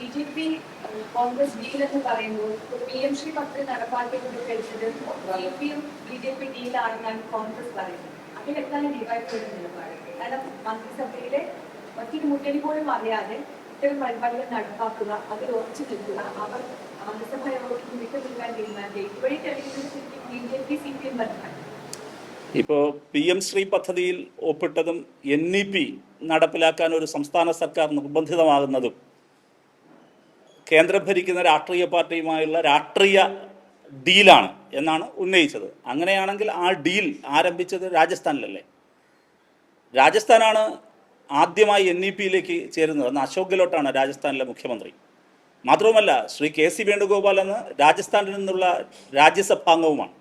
B J P Congress deal എന്ന് പറയുമ്പോൾ P M Shri പദ്ധതി നടപ്പാക്കിക്കൊണ്ട് കഴിച്ചത് C P M B J P ഡീലാണെന്നാണ് Congress പറയുന്നത്. അതിലെന്താണ് ഡിവൈഡ് നിലപാട് കാരണം മന്ത്രിസഭയിലെ മറ്റൊരു മുന്നണി പോലും അറിയാതെ ഇത്തരം പരിപാടികൾ നടപ്പാക്കുക അതിൽ ഉറച്ചു നിൽക്കുക. അവർ മന്ത്രിസഭ യോഗത്തിൽ വിട്ടു നിൽക്കാൻ തീരുമാനിക്കുക ഇതുവഴി തെളിയിക്കുന്നത് B J P C P M ബന്ധമാണ് ഇപ്പോൾ പി എം ശ്രീ പദ്ധതിയിൽ ഒപ്പിട്ടതും എൻ ഇ പി നടപ്പിലാക്കാൻ ഒരു സംസ്ഥാന സർക്കാർ നിർബന്ധിതമാകുന്നതും കേന്ദ്രം ഭരിക്കുന്ന രാഷ്ട്രീയ പാർട്ടിയുമായുള്ള രാഷ്ട്രീയ ഡീലാണ് എന്നാണ് ഉന്നയിച്ചത്. അങ്ങനെയാണെങ്കിൽ ആ ഡീൽ ആരംഭിച്ചത് രാജസ്ഥാനിലല്ലേ? രാജസ്ഥാനാണ് ആദ്യമായി എൻ ഇ പിയിലേക്ക് ചേരുന്നത്. അന്ന് അശോക് ഗെഹ്ലോട്ടാണ് രാജസ്ഥാനിലെ മുഖ്യമന്ത്രി. മാത്രവുമല്ല ശ്രീ കെ സി വേണുഗോപാൽ എന്ന് രാജസ്ഥാനിൽ നിന്നുള്ള രാജ്യസഭാംഗവുമാണ്.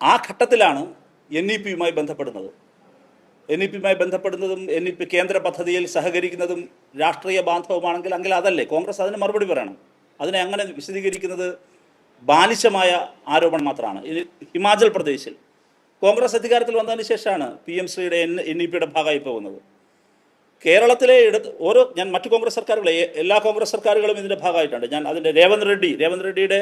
ആ ഘട്ടത്തിലാണ് എൻ ഇ പിയുമായി ബന്ധപ്പെടുന്നത്. എൻ ഇ പിയുമായി ബന്ധപ്പെടുന്നതും എൻ ഇ പി കേന്ദ്ര പദ്ധതിയിൽ സഹകരിക്കുന്നതും രാഷ്ട്രീയ ബാന്ധവമാണെങ്കിൽ എങ്കിൽ അതല്ലേ? കോൺഗ്രസ് അതിന് മറുപടി പറയണം. അതിനെ അങ്ങനെ വിശദീകരിക്കുന്നത് ബാലിശമായ ആരോപണം മാത്രമാണ്. ഹിമാചൽ പ്രദേശിൽ കോൺഗ്രസ് അധികാരത്തിൽ വന്നതിന് ശേഷമാണ് പി എം ശ്രീയുടെ എൻ എൻ ഇ പിയുടെ ഭാഗമായി പോകുന്നത്. കേരളത്തിലെ ഇടത് ഓരോ ഞാൻ മറ്റു കോൺഗ്രസ് സർക്കാരുകളെ എല്ലാ കോൺഗ്രസ് സർക്കാരുകളും ഇതിന്റെ ഭാഗമായിട്ടുണ്ട്. ഞാൻ അതിന്റെ രേവന്ത് റെഡ്ഡി രേവന്ത് റെഡ്ഡിയുടെ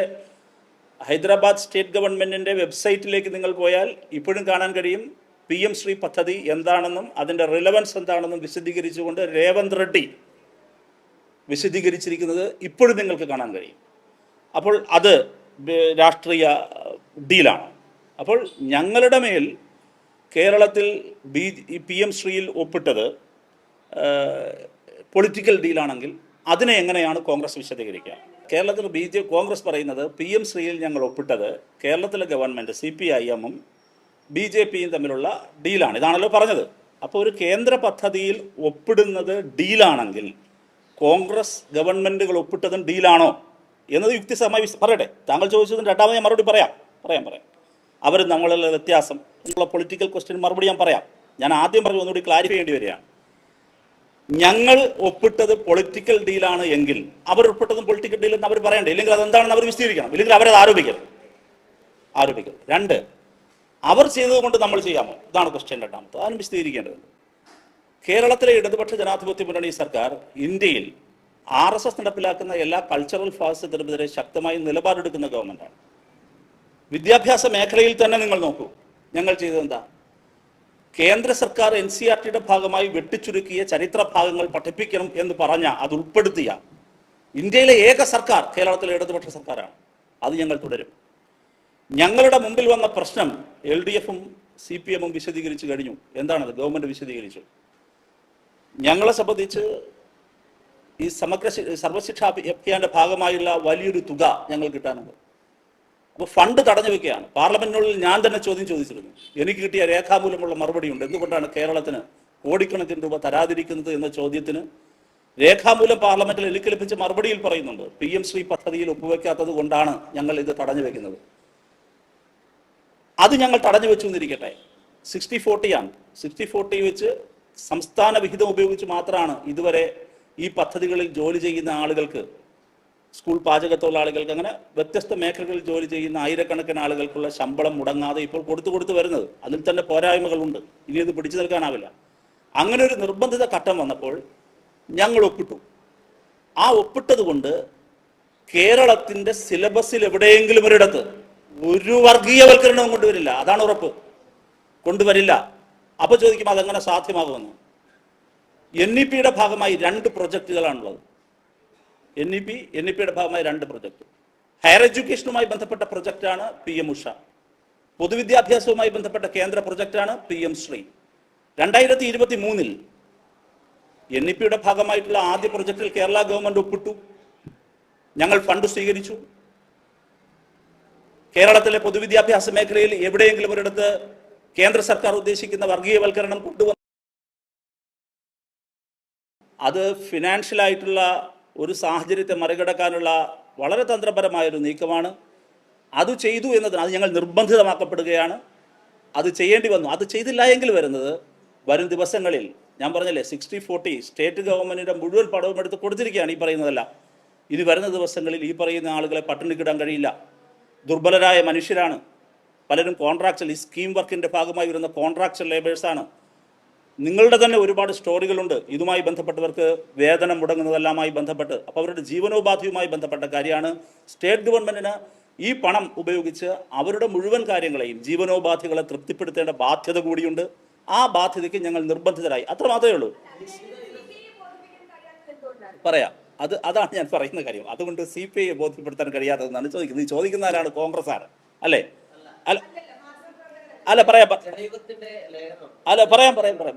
ഹൈദരാബാദ് സ്റ്റേറ്റ് ഗവൺമെന്റിന്റെ വെബ്സൈറ്റിലേക്ക് നിങ്ങൾ പോയാൽ ഇപ്പോഴും കാണാൻ കഴിയും. പി എം ശ്രീ പദ്ധതി എന്താണെന്നും അതിന്റെ റിലവൻസ് എന്താണെന്നും വിശദീകരിച്ചുകൊണ്ട് രേവന്ത് റെഡ്ഡി വിശദീകരിച്ചിരിക്കുന്നത് ഇപ്പോഴും നിങ്ങൾക്ക് കാണാൻ കഴിയും. അപ്പോൾ അത് രാഷ്ട്രീയ ഡീലാണ്. അപ്പോൾ ഞങ്ങളുടെ മേൽ കേരളത്തിൽ ബി പി എം ശ്രീയിൽ ഒപ്പിട്ടത് പൊളിറ്റിക്കൽ ഡീലാണെങ്കിൽ അതിനെ എങ്ങനെയാണ് കോൺഗ്രസ് വിശദീകരിക്കുക? കേരളത്തിൽ ബി കോൺഗ്രസ് പറയുന്നത് പി എം ശ്രീയിൽ ഞങ്ങൾ ഒപ്പിട്ടത് കേരളത്തിലെ ഗവൺമെന്റ് സി പി ഐ എമ്മും ബി ജെ പിയും തമ്മിലുള്ള ഡീലാണ്. ഇതാണല്ലോ പറഞ്ഞത്. അപ്പോൾ ഒരു കേന്ദ്ര പദ്ധതിയിൽ ഒപ്പിടുന്നത് ഡീലാണെങ്കിൽ കോൺഗ്രസ് ഗവൺമെന്റുകൾ ഒപ്പിട്ടതും ഡീലാണോ എന്നത് യുക്തിസഹമായി പറയട്ടെ. താങ്കൾ ചോദിച്ചതിന് രണ്ടാമത് ഞാൻ മറുപടി പറയാം. പറയാം പറയാം. അവർ നമ്മളുള്ള വ്യത്യാസം എന്നുള്ള പൊളിറ്റിക്കൽ ക്വസ്റ്റ്യൻ മറുപടി ഞാൻ പറയാം. ഞാൻ ആദ്യം പറഞ്ഞു ഒന്നുകൂടി ക്ലാരിഫൈ ചെയ്യേണ്ടി വരികയാണ്. ഞങ്ങൾ ഒപ്പിട്ടത് പൊളിറ്റിക്കൽ ഡീലാണ് എങ്കിൽ അവർ ഒപ്പിട്ടതും പൊളിറ്റിക്കൽ ഡീൽ എന്ന് അവർ പറയണ്ടേ? ഇല്ലെങ്കിൽ അതെന്താണെന്ന് അവർ വിശദീകരിക്കണം. ഇല്ലെങ്കിൽ അവരത് ആരോപിക്കണം ആരോപിക്കണം രണ്ട് അവർ ചെയ്തതുകൊണ്ട് നമ്മൾ ചെയ്യാമോ? ഇതാണ് ക്വസ്റ്റ്യൻ രണ്ടാമത്തെ. അതിന് വിശദീകരിക്കേണ്ടത്. കേരളത്തിലെ ഇടതുപക്ഷ ജനാധിപത്യ മുന്നണി സർക്കാർ ഇന്ത്യയിൽ ആർ എസ് എസ് നടപ്പിലാക്കുന്ന എല്ലാ കൾച്ചറൽ ഫാസിസത്തിനെതിരെ ശക്തമായി നിലപാടെടുക്കുന്ന ഗവൺമെന്റാണ് വിദ്യാഭ്യാസ മേഖലയിൽ തന്നെ നിങ്ങൾ നോക്കൂ. ഞങ്ങൾ ചെയ്തതെന്താ കേന്ദ്ര സർക്കാർ എൻ സി ആർ ടിയുടെ ഭാഗമായി വെട്ടിച്ചുരുക്കിയ ചരിത്ര ഭാഗങ്ങൾ പഠിപ്പിക്കണം എന്ന് പറഞ്ഞ അത് ഉൾപ്പെടുത്തിയ ഇന്ത്യയിലെ ഏക സർക്കാർ കേരളത്തിലെ ഇടതുപക്ഷ സർക്കാരാണ്. അത് ഞങ്ങൾ തുടരും. ഞങ്ങളുടെ മുമ്പിൽ വന്ന പ്രശ്നം എൽ ഡി എഫും സി പി എമ്മും വിശദീകരിച്ചു കഴിഞ്ഞു. എന്താണത്? ഗവൺമെന്റ് വിശദീകരിച്ചു. ഞങ്ങളെ സംബന്ധിച്ച് ഈ സമഗ്ര സർവശിക്ഷ അഭിയാന്റെ ഭാഗമായുള്ള വലിയൊരു തുക ഞങ്ങൾ കിട്ടാനുണ്ട്. അപ്പോൾ ഫണ്ട് തടഞ്ഞു വെക്കുകയാണ്. പാർലമെന്റിനുള്ളിൽ ഞാൻ തന്നെ ചോദ്യം ചോദിച്ചിരുന്നു. എനിക്ക് കിട്ടിയ രേഖാമൂലമുള്ള മറുപടിയുണ്ട്. എന്തുകൊണ്ടാണ് കേരളത്തിന് കോടിക്കണക്കിന് രൂപ തരാതിരിക്കുന്നത് എന്ന ചോദ്യത്തിന് രേഖാമൂലം പാർലമെന്റിൽ എനിക്ക് ലഭിച്ച മറുപടിയിൽ പറയുന്നുണ്ട്. പി എം ശ്രീ പദ്ധതിയിൽ ഒപ്പുവെക്കാത്തത് കൊണ്ടാണ് ഞങ്ങൾ ഇത് തടഞ്ഞു വെക്കുന്നത്. അത് ഞങ്ങൾ തടഞ്ഞു വെച്ചു എന്നിരിക്കട്ടെ സിക്സ്റ്റി ഫോർട്ടിയാണ് സിക്സ്റ്റി ഫോർട്ടി വെച്ച് സംസ്ഥാന വിഹിതം ഉപയോഗിച്ച് മാത്രമാണ് ഇതുവരെ ഈ പദ്ധതികളിൽ ജോലി ചെയ്യുന്ന ആളുകൾക്ക് സ്കൂൾ പാചക തൊഴിലാളികൾക്ക് അങ്ങനെ വ്യത്യസ്ത മേഖലകളിൽ ജോലി ചെയ്യുന്ന ആയിരക്കണക്കിന് ആളുകൾക്കുള്ള ശമ്പളം മുടങ്ങാതെ ഇപ്പോൾ കൊടുത്തു കൊടുത്തു വരുന്നത്. അതിൽ തന്നെ പോരായ്മകളുണ്ട്. ഇനി ഇത് പിടിച്ചു നിൽക്കാനാവില്ല. അങ്ങനെ ഒരു നിർബന്ധിത ഘട്ടം വന്നപ്പോൾ ഞങ്ങൾ ഒപ്പിട്ടു. ആ ഒപ്പിട്ടത് കൊണ്ട് കേരളത്തിന്റെ സിലബസിൽ എവിടെയെങ്കിലും ഒരിടത്ത് ഒരു വർഗീയവൽക്കരണവും കൊണ്ടുവരില്ല. അതാണ് ഉറപ്പ്. കൊണ്ടുവരില്ല. അപ്പൊ ചോദിക്കും അതെങ്ങനെ സാധ്യമാകുമെന്ന്. എൻ ഇ പിയുടെ ഭാഗമായി രണ്ട് പ്രൊജക്റ്റുകളാണുള്ളത് N E P N E പിയുടെ ഭാഗമായി രണ്ട് പ്രൊജക്ട്. ഹയർ എഡ്യൂക്കേഷനുമായി ബന്ധപ്പെട്ട പ്രൊജക്റ്റാണ് പി എം ഉഷ. പൊതുവിദ്യാഭ്യാസവുമായി ബന്ധപ്പെട്ട കേന്ദ്ര പ്രൊജക്റ്റാണ് പി എം ശ്രീ. രണ്ടായിരത്തി ഇരുപത്തി മൂന്നിൽ എൻ ഇ പിയുടെ ഭാഗമായിട്ടുള്ള ആദ്യ പ്രൊജക്റ്റിൽ കേരള ഗവൺമെന്റ് ഒപ്പിട്ടു. ഞങ്ങൾ ഫണ്ട് സ്വീകരിച്ചു. കേരളത്തിലെ പൊതുവിദ്യാഭ്യാസ മേഖലയിൽ എവിടെയെങ്കിലും ഒരിടത്ത് കേന്ദ്ര സർക്കാർ ഉദ്ദേശിക്കുന്ന വർഗീയവൽക്കരണം കൊണ്ടുവന്നു അത് ഫിനാൻഷ്യലായിട്ടുള്ള ഒരു സാഹചര്യത്തെ മറികടക്കാനുള്ള വളരെ തന്ത്രപരമായ ഒരു നീക്കമാണ്. അത് ചെയ്തു എന്നതിന് അത് ഞങ്ങൾ നിർബന്ധിതമാക്കപ്പെടുകയാണ്. അത് ചെയ്യേണ്ടി വന്നു. അത് ചെയ്തില്ല എങ്കിൽ വരുന്നത് വരും ദിവസങ്ങളിൽ ഞാൻ പറഞ്ഞല്ലേ സിക്സ്റ്റി ഫോർട്ടി സ്റ്റേറ്റ് ഗവൺമെന്റിന്റെ മുഴുവൻ പടവും എടുത്ത് കൊടുത്തിരിക്കുകയാണ് ഈ പറയുന്നതല്ല. ഇനി വരുന്ന ദിവസങ്ങളിൽ ഈ പറയുന്ന ആളുകളെ പട്ടിണി കിടാൻ കഴിയില്ല. ദുർബലരായ മനുഷ്യരാണ്. പലരും കോൺട്രാക്ച്വൽ ഈ സ്കീം വർക്കിന്റെ ഭാഗമായി വരുന്ന കോൺട്രാക്ച്വൽ ലേബേഴ്സാണ് നിങ്ങളുടെ തന്നെ ഒരുപാട് സ്റ്റോറികളുണ്ട് ഇതുമായി ബന്ധപ്പെട്ടവർക്ക് വേതനം മുടങ്ങുന്നതെല്ലാമായി ബന്ധപ്പെട്ട് അപ്പോൾ അവരുടെ ജീവനോപാധിയുമായി ബന്ധപ്പെട്ട കാര്യമാണ്. സ്റ്റേറ്റ് ഗവൺമെന്റിന് ഈ പണം ഉപയോഗിച്ച് അവരുടെ മുഴുവൻ കാര്യങ്ങളെയും ജീവനോപാധികളെ തൃപ്തിപ്പെടുത്തേണ്ട ബാധ്യത കൂടിയുണ്ട്. ആ ബാധ്യതയ്ക്ക് ഞങ്ങൾ നിർബന്ധിതരായി. അത്ര മാത്രമേ ഉള്ളൂ. പറയാം. അത് അതാണ് ഞാൻ പറയുന്ന കാര്യം. അതുകൊണ്ട് സി പി ഐയെ ബോധ്യപ്പെടുത്താൻ കഴിയാത്തതെന്നാണ് ചോദിക്കുന്നത്. ചോദിക്കുന്ന ആരാണ്? കോൺഗ്രസ് ആണ് അല്ലേ? അല്ല അല്ല പറയാം അല്ല പറയാം പറയാം പറയാം.